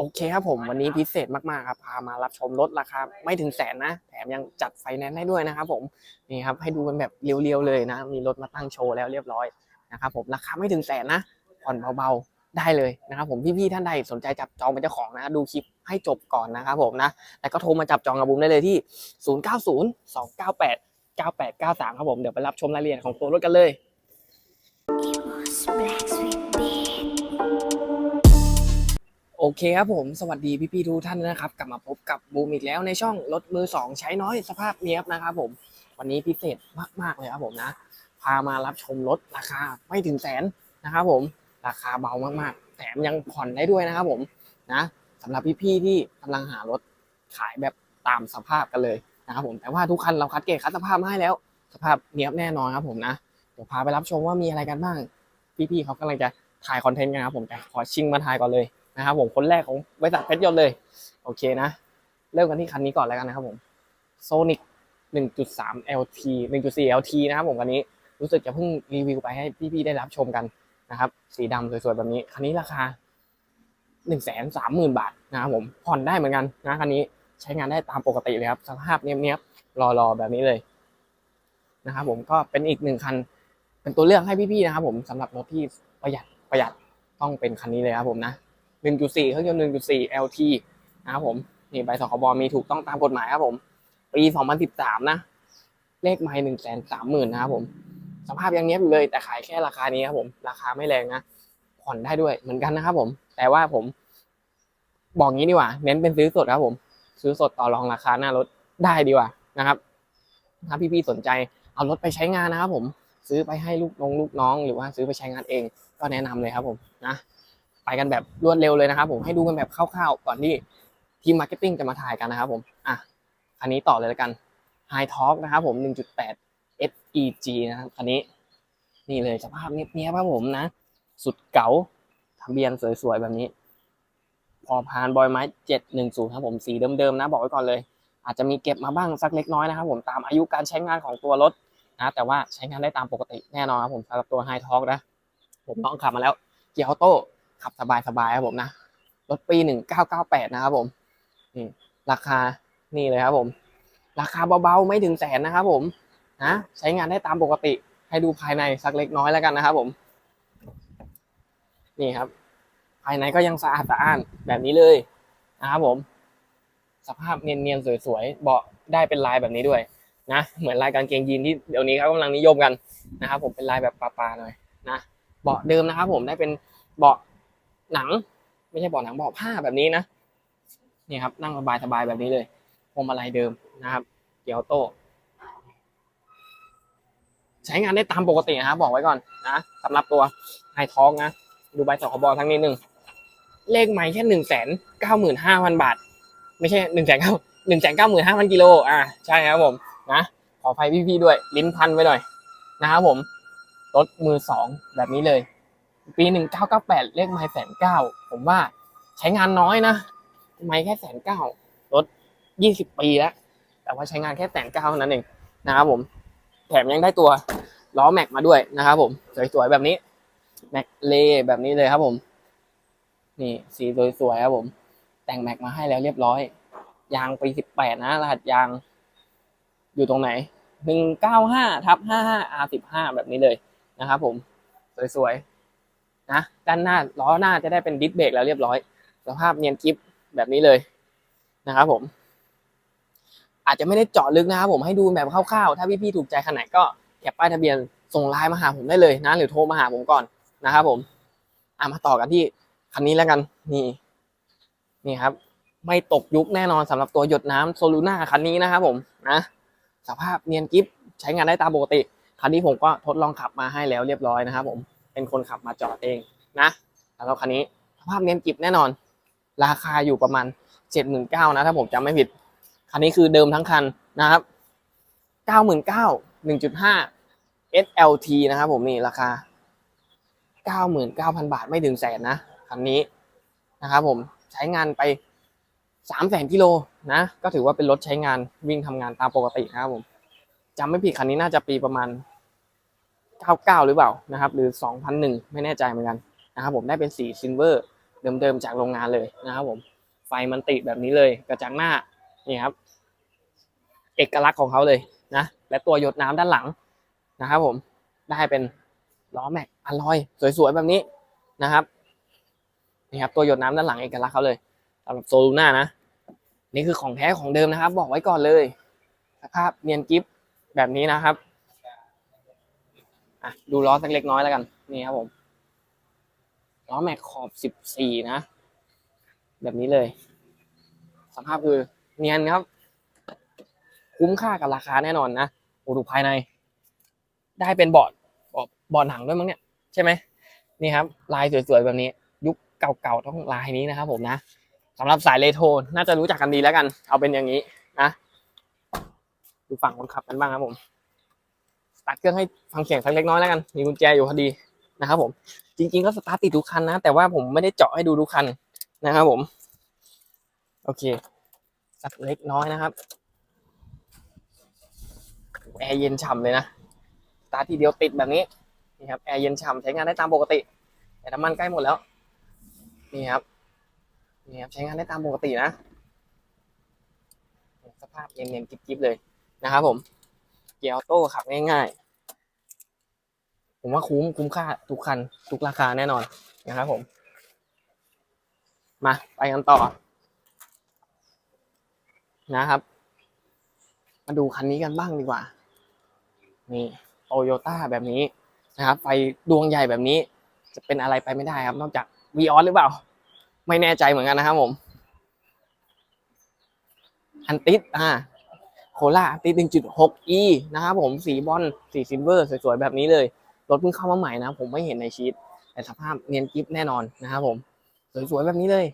โอเคครับผมวันนี้พิเศษมากๆครับพามารับชมรถราคาไม่ถึงแสนนะ แถมยังจัดไฟแนนซ์ให้ด้วยนะครับผมนี่ครับให้ดูกันแบบเรียวๆเลยนะ มีรถมาตั้งโชว์แล้วเรียบร้อยนะครับผมราคาไม่ถึงแสนนะผ่อนเบาๆได้เลยนะครับผมพี่ๆท่านใดสนใจจับจองเป็นเจ้าของนะดูคลิปให้จบก่อนนะครับผมนะแต่ก็โทรมาจับจองกับบุมได้เลยที่ 090 298 9893 ครับผมเดี๋ยวไปรับชมรายละเอียดของตัวรถกันเลย เคครับผมสวัสดีพี่ๆทุกท่านนะครับ กลับมาพบกับบูมอีกแล้วในช่องรถมือสองใช้น้อยสภาพเนี้ยบนะครับผมวันนี้พิเศษมากๆเลยครับผมนะ พามารับชมรถราคาไม่ถึงแสนนะครับผมราคาเบามากๆแถมยังผ่อนได้ด้วยนะครับผมนะสำหรับพี่ๆที่กำลังหารถขายแบบตามสภาพกันเลยนะครับผมแต่ว่าทุกคันเราคัดเกรดคัดสภาพมาให้แล้ว สภาพเนี้ยบแน่นอนครับผมนะเดี๋ยวพาไปรับชมว่ามีอะไรกันบ้างพี่ๆเขากำลังจะถ่ายคอนเทนต์กันครับผมแต่ขอชิงมาถ่ายก่อนเลย นะครับผมคนแรกของบริษัทเพชรยนต์เลย โอเคนะ เริ่มกันที่คันนี้ก่อนแล้วกันนะครับผม Sonic 1.3 LT 1.4 LT นะครับผมคันนี้รู้สึกจะเพิ่งรีวิวไปให้พี่ๆได้รับชมกันนะครับ สีดำสวยๆแบบนี้ คันนี้ราคา 1 3 0 0 0 0 บาทนะครับผมผ่อนได้เหมือนกันนะคันนี้ใช้งานได้ตามปกติเลยครับสภาพเนี้ยบๆรอๆแบบนี้เลยนะครับผมก็เป็นอีกหนึ่งคัน เป็นตัวเลือกให้พี่ๆนะครับผมสำหรับรถที่ประหยัดประหยัดต้องเป็นคันนี้เลยครับผมนะ 1.4 เครื่องยนต์ 1.4 LT นะครับผม นี่ใบสคบมีถูกต้องตามกฎหมายครับผม ปี 2013 นะ เลขไมล์1 3 0 0 0 0 นะครับผม สภาพยังเนี้ยบอยู่เลย แต่ขายแค่ราคานี้ครับผม ราคาไม่แรงนะ ผ่อนได้ด้วยเหมือนกันนะครับผม แต่ว่าผม บอกงี้ดีกว่า เน้นเป็นซื้อสดครับผม ซื้อสดต่อรองราคาหน้ารถได้ดีกว่านะครับ ถ้าพี่ๆสนใจเอารถไปใช้งานนะครับผม ซื้อไปให้ลูกน้องลูกน้อง หรือว่าซื้อไปใช้งานเอง ก็แนะนำเลยครับผมนะ ไปกันแบบรวดเร็วเลยนะครับ ผมให้ดูกันแบบคร่าวๆก่อนที่ทีมมาร์เก็ตติ้งจะมาถ่ายกันนะครับผมอะคันนี้ต่อเลยแล้วกัน High Talk นะครับผม 1.8 SEG นะครับคันนี้นี่เลยสภาพเนี้ยๆครับผมนะ สุดเก๋าทะเบียนสวยๆแบบนี้ พอพานบอยไม้710ครับผมสีเดิมๆนะบอกไว้ก่อนเลย อาจจะมีเก็บมาบ้างสักเล็กน้อยนะครับผมตามอายุการใช้งานของตัวรถนะแต่ว่าใช้งานได้ตามปกติแน่นอนครับผมสำหรับตัว High Talk นะ ผมต้องขับมาแล้วเกียร์ออโต้ ขับสบายสบายๆครับผมนะ รถปีหนึ่งเก้าเก้าแปดนะครับผมนี่ราคานี่เลยครับผม ราคาเบาๆไม่ถึงแสนนะครับผมนะใช้งานได้ตามปกติให้ดูภายในสักเล็กน้อยแล้วกันนะครับผม นี่ครับ ภายในก็ยังสะอาดสะอ้านแบบนี้เลยนะครับผม สภาพเนียนๆสวยๆเบาะได้เป็นลายแบบนี้ด้วยนะเหมือนลายกางเกงยีนที่เดี๋ยวนี้เขากำลังนิยมกันนะครับผมเป็นลายแบบปลาๆหน่อยนะเบาะเดิมนะครับผมได้เป็นเบาะ หนัง ไม่ใช่เบาะหนังเบาะผ้าแบบนี้นะนี่ครับนั่งสบายสบายแบบนี้เลยพวงมาลัยเดิมนะครับ เกียร์ออโต้ใช้งานได้ตามปกตินะครับบอกไว้ก่อนนะสำหรับตัวไฮท้องนะ ดูใบสคบทั้งนี้หนึ่งเลขไม่แค่หนึ่งแสนเก้าหมื่นห้าพันบาท ไม่ใช่หนึ่งแสนเก้าหนึ่งแสนเก้าหมื่นห้าพันกิโลอ่าใช่ครับผมนะขอไฟพี่ๆด้วย ลิ้นพันไว้หน่อยนะครับผมรถมือสองแบบนี้เลย ปีหนึ่งเก้าเก้าแปดเลขไม้แสนเก้าผมว่าใช้งานน้อยนะ ไม้แค่แสนเก้ารถยี่สิบปีแล้ว แต่ว่าใช้งานแค่แสนเก้าเท่านั้นเองนะครับผม แถมยังได้ตัวล้อแม็กมาด้วยนะครับผม สวยๆแบบนี้ แม็กเลแบบนี้เลยครับผม นี่สีสวยๆครับผม แต่งแม็กมาให้แล้วเรียบร้อย ยางปีสิบแปดนะ รหัสยางอยู่ตรงไหนหนึ่งเก้าห้าทับห้าห้า R สิบห้าแบบนี้เลยนะครับผม สวยๆ นะด้านหน้าล้อหน้าจะได้เป็นดิสเบรกแล้วเรียบร้อย สภาพเนียนกิฟแบบนี้เลยนะครับผม อาจจะไม่ได้เจาะลึกนะครับผมให้ดูแบบคร่าวๆ ถ้าพี่ๆถูกใจคันไหนก็แคปป้ายทะเบียนส่งไลน์มาหาผมได้เลยนะ หรือโทรมาหาผมก่อนนะครับผมอะมาต่อกันที่คันนี้แล้วกันนี่ นี่ครับ ไม่ตกยุคแน่นอนสำหรับตัวหยดน้ำโซลูน่าคันนี้นะครับผมนะสภาพเนียนกิฟใช้งานได้ตามปกติ คันนี้ผมก็ทดลองขับมาให้แล้วเรียบร้อยนะครับผม เป็นคนขับมาจอดเองนะแล้วคันนี้สภาพเนียนกิบแน่นอน ราคาอยู่ประมาณเจ็ดหมื่นเก้านะถ้าผมจำไม่ผิด คันนี้คือเดิมทั้งคันนะครับเก้าหมื่นเก้าหนึ่งจุดห้า SLT นะครับผมนี่ราคาเก้าหมื่นเก้าพันบาทไม่ถึงแสนนะคันนี้นะครับผมใช้งานไปสามแสนกิโลนะก็ถือว่าเป็นรถใช้งานวิ่งทำงานตามปกตินะครับผมจำไม่ผิดคันนี้น่าจะปีประมาณ 99 หรือเปล่านะครับ หรือ 2001 ไม่แน่ใจเหมือนกันนะครับผมได้เป็นสีซิลเวอร์เดิมๆจากโรงงานเลยนะครับผมไฟมันติดแบบนี้เลยกระจังหน้านี่ครับ เอกลักษณ์ของเขาเลยนะ และตัวหยดน้ำด้านหลังนะครับผมได้เป็นล้อแม็กอลลอยสวยๆแบบนี้นะครับนี่ครับตัวหยดน้ำด้านหลังเอกลักษณ์เขาเลยสำหรับโซลูน่านะ นี่คือของแท้ของเดิมนะครับ บอกไว้ก่อนเลยสภาพเนียนกิฟแบบนี้นะครับ อะดูล้อสักเล็กน้อยแล้วกัน นี่ครับผมล้อแม็กขอบสิบสี่นะ แบบนี้เลย สภาพคือเนียนครับ คุ้มค่ากับราคาแน่นอนนะโอ้ดูภายใน ได้เป็นเบาะเบาะเบาะหนังด้วยมั้งเนี่ยใช่ไหมนี่ครับ ลายสวยๆ แบบนี้ ยุคเก่าๆต้องลายนี้นะครับผมนะสำหรับสายเลโทนน่าจะรู้จักกันดีแล้วกัน เอาเป็นอย่างนี้นะดูฝั่งคนขับกันบ้างครับผม ตาร์ทเครื่องให้ฟังเสียงสักเล็กน้อยแล้วกัน มีกุญแจอยู่พอดีนะครับผมจริง ๆ ก็สตาร์ทติดทุกคันนะ แต่ว่าผมไม่ได้เจาะให้ดูทุกคันนะครับผม โอเค สักเล็กน้อยนะครับแอร์เย็นฉ่ำเลยนะสตาร์ททีเดียวติดแบบนี้นี่ครับแอร์เย็นฉ่ำใช้งานได้ตามปกติ แต่น้ำมันใกล้หมดแล้วนี่ครับนี่ครับใช้งานได้ตามปกตินะ สภาพเย็นๆกิ๊บๆเลยนะครับผม เกียร์ออโต้ขับง่ายๆ ผมว่าคุ้มคุ้มค่าทุกคัน ทุกราคาแน่นอนนะครับผม มาไปกันต่อ นะครับ มาดูคันนี้กันบ้างดีกว่า นี่โตโยต้าแบบนี้นะครับ ไฟดวงใหญ่แบบนี้ จะเป็นอะไรไปไม่ได้ครับ นอกจากวีออสหรือเปล่า ไม่แน่ใจเหมือนกันนะครับผมอันติสอ่า โคล่าติส 1.6e นะครับผมสีบอลสีซิลเวอร์สวยๆ แบบนี้เลย รถเพิ่งเข้ามาใหม่นะ ผมไม่เห็นในชีตแต่สภาพเนียนกิฟแน่นอนนะครับผม สวยๆ แบบนี้เลย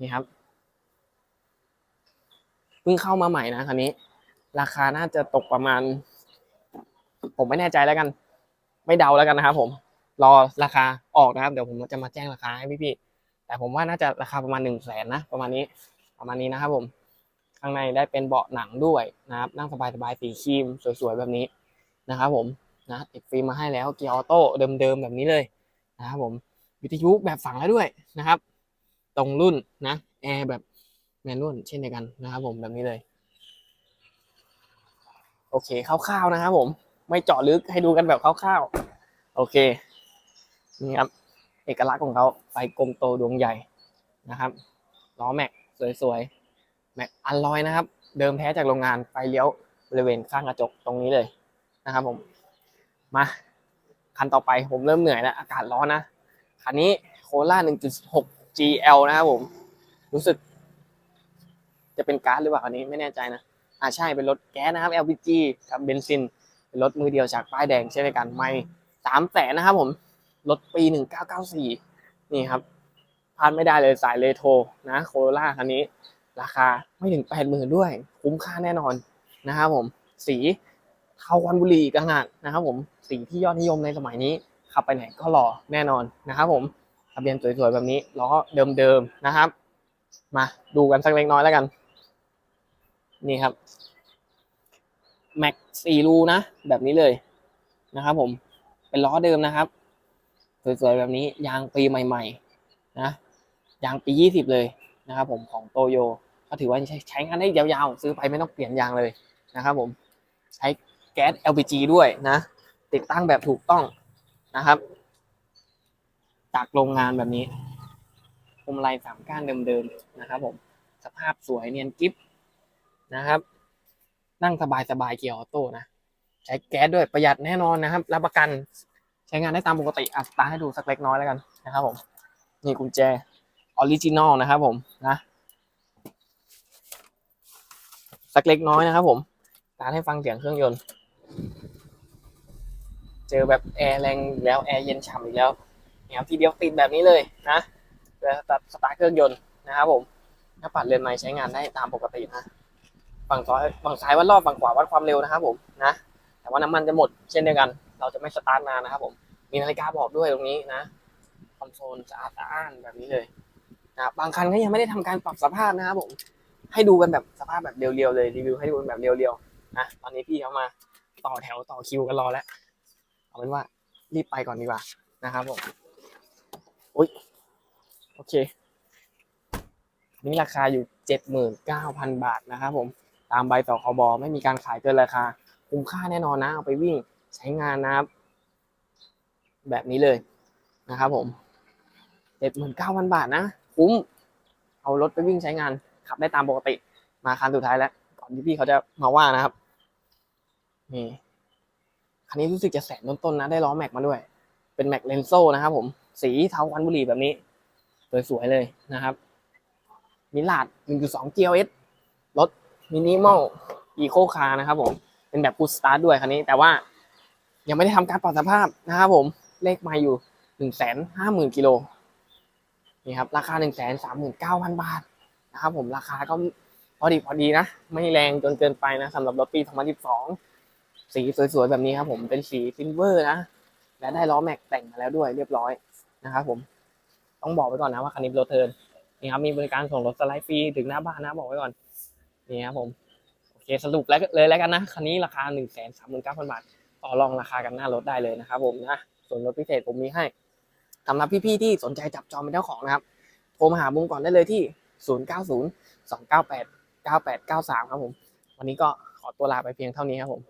นี่ครับเพิ่งเข้ามาใหม่นะคันนี้ ราคาน่าจะตกประมาณ ผมไม่แน่ใจแล้วกัน ไม่เดาแล้วกันนะครับผมรอราคาออกนะครับ เดี๋ยวผมจะมาแจ้งราคาให้พี่ๆแต่ผมว่าน่าจะราคาประมาณหนึ่งแสนนะ ประมาณนี้ประมาณนี้นะครับผม ข้างในได้เป็นเบาะหนังด้วยนะครับ นั่งสบายๆสีครีมสวยๆแบบนี้นะครับผมนะติดฟิล์มมาให้แล้วเกียร์ออโต้เดิมๆแบบนี้เลยนะครับผมวิทยุแบบฝังแล้วด้วยนะครับ ตรงรุ่นนะแอร์แบบแมนนวลเช่นเดียวกันนะครับผมแบบนี้เลย โอเคคร่าวๆนะครับผมไม่เจาะลึกให้ดูกันแบบคร่าวๆ โอเคนี่ครับเอกลักษณ์ของเขาไฟกลมโตดวงใหญ่นะครับล้อแม็กสวยๆ แม็กอันลอยนะครับ เดิมแท้จากโรงงานไฟเลี้ยวบริเวณข้างกระจกตรงนี้เลยนะครับผมมาคันต่อไปผมเริ่มเหนื่อยแล้วอากาศร้อนนะ คันนี้โคล่า1.6 GL นะครับผม รู้สึก จะเป็นก๊าซหรือเปล่าอันนี้ไม่แน่ใจนะ อ่าใช่เป็นรถแก๊สนะครับ LPG กับเบนซิน เป็นรถมือเดียวจากป้ายแดงเช่นเดียวกันไม่สามแสนนะครับผมรถปี 1994 นี่ครับพลาดไม่ได้เลยสายเลโทรนะโคโรล่าคันนี้ ราคาไม่ถึง80,000ด้วย คุ้มค่าแน่นอนนะครับผม สีเทาวันบุรีอีกต่างหากนะครับผมสีที่ยอดนิยมในสมัยนี้ ขับไปไหนก็หล่อแน่นอนนะครับผมทะเบียนสวยๆแบบนี้ล้อเดิมๆนะครับ มาดูกันสักเล็กน้อยแล้วกัน นี่ครับแม็กสี่รูนะ แบบนี้เลยนะครับผมเป็นล้อเดิมนะครับสวยๆแบบนี้ยางปีใหม่ ๆ นะยางปียี่สิบเลยนะครับผมของโตโย ก็ถือว่าใช้งานได้ยาวๆ ซื้อไปไม่ต้องเปลี่ยนยางเลยนะครับผมใช้แก๊ส LPG ด้วยนะ ติดตั้งแบบถูกต้องนะครับ จากโรงงานแบบนี้พวงมาลัยสามก้านเดิมๆนะครับผมสภาพสวยเนียนกิฟนะครับ นั่งสบายๆเกียร์ออโต้นะ ใช้แก๊สด้วยประหยัดแน่นอนนะครับ รับประกันใช้งานได้ตามปกติอะสตาร์ให้ดูสักเล็กน้อยแล้วกันนะครับผม นี่กุญแจออริจินอลนะครับผมนะ สักเล็กน้อยนะครับผมตาร์ทให้ฟังเสียงเครื่องยนต์ เจอแบบแอร์แรงแล้วแอร์เย็นฉ่ำอีกแล้วเนี่ยครับทีเดียวติดแบบนี้เลยนะแล้วสตาร์ทสตาร์ทเครื่องยนต์นะครับผมหน้าปัดเรือนไม้ใช้งานได้ตามปกตินะฝั่งซ้ายฝั่งซ้ายวัดรอบฝั่งขวาวัดความเร็วนะครับผมนะ แต่ว่าน้ำมันจะหมดเช่นเดียวกัน เราจะไม่สตาร์ทนานนะครับผมมีนาฬิกาบอกด้วยตรงนี้นะคอนโซลสะอาดสะอ้านแบบนี้เลยนะบางคันก็ยังไม่ได้ทำการปรับสภาพนะครับผม ให้ดูกันแบบสภาพแบบเรียวๆเลยรีวิวให้ดูกันแบบเรียวๆนะตอนนี้พี่เขามาต่อแถวต่อคิวกันรอแล้วเอาเป็นว่ารีบไปก่อนดีกว่านะครับผมอุ้ยโอเคนี่ราคาอยู่เจ็ดหมื่นเก้าพันบาทนะครับผมตามใบต่อคอบอไม่มีการขายเกินราคา คุ้มค่าแน่นอนนะ เอาไปวิ่งใช้งานนะครับ แบบนี้เลยนะครับผมเจ็ดหมื่นเก้าพันบาทนะ คุ้ม เอารถไปวิ่งใช้งาน ขับได้ตามปกติ มาคันสุดท้ายแล้ว ก่อนที่พี่เขาจะมาว่านะครับ นี่คันนี้รู้สึกจะแสนต้นๆนะ ได้ล้อแม็กมาด้วย เป็นแม็กเลนโซนะครับผม สีเทาควันบุหรี่แบบนี้ สวยๆเลยนะครับมิลาด 1.2 GLS รถมินิมอลอีโคคาร์นะครับผม เป็นแบบฟูสตาร์ทด้วยคันนี้ แต่ว่ายังไม่ได้ทำการปรับสภาพนะครับผม เลขมาอยู่ 150,000กิโลนี่ครับ ราคา 139,000 บาท นะครับผมราคาก็พอดีพอดีนะ ไม่แรงจนเกินไปนะสำหรับรถปี 2012 สีสวยๆแบบนี้ครับผมเป็นสีซิลเวอร์นะ และได้ล้อแม็กแต่งมาแล้วด้วยเรียบร้อยนะครับผมต้องบอกไว้ก่อนนะว่าคันนี้รถเทิร์นนี่ครับมีบริการส่งรถสไลด์ฟรีถึงหน้าบ้านนะบอกไว้ก่อนนี่ครับผมโอเคสรุปแล้วเลยแล้วกันนะคันนี้ราคา1นึ่งแสนสามหมื่นเก้าพันบาทต่อรองราคากันหน้ารถได้เลยนะครับผมนะส่วนรถพิเศษผมมีให้สำหรับพี่ๆที่สนใจจับจองเป็นเจ้าของนะครับโทรมาหาบุ้งก่อนได้เลยที่ 0 9 0 2 9 8 9 8 9 3 ครับผม วันนี้ก็ขอตัวลาไปเพียงเท่านี้ครับผม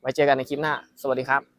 ไว้เจอกันในคลิปหน้า สวัสดีครับ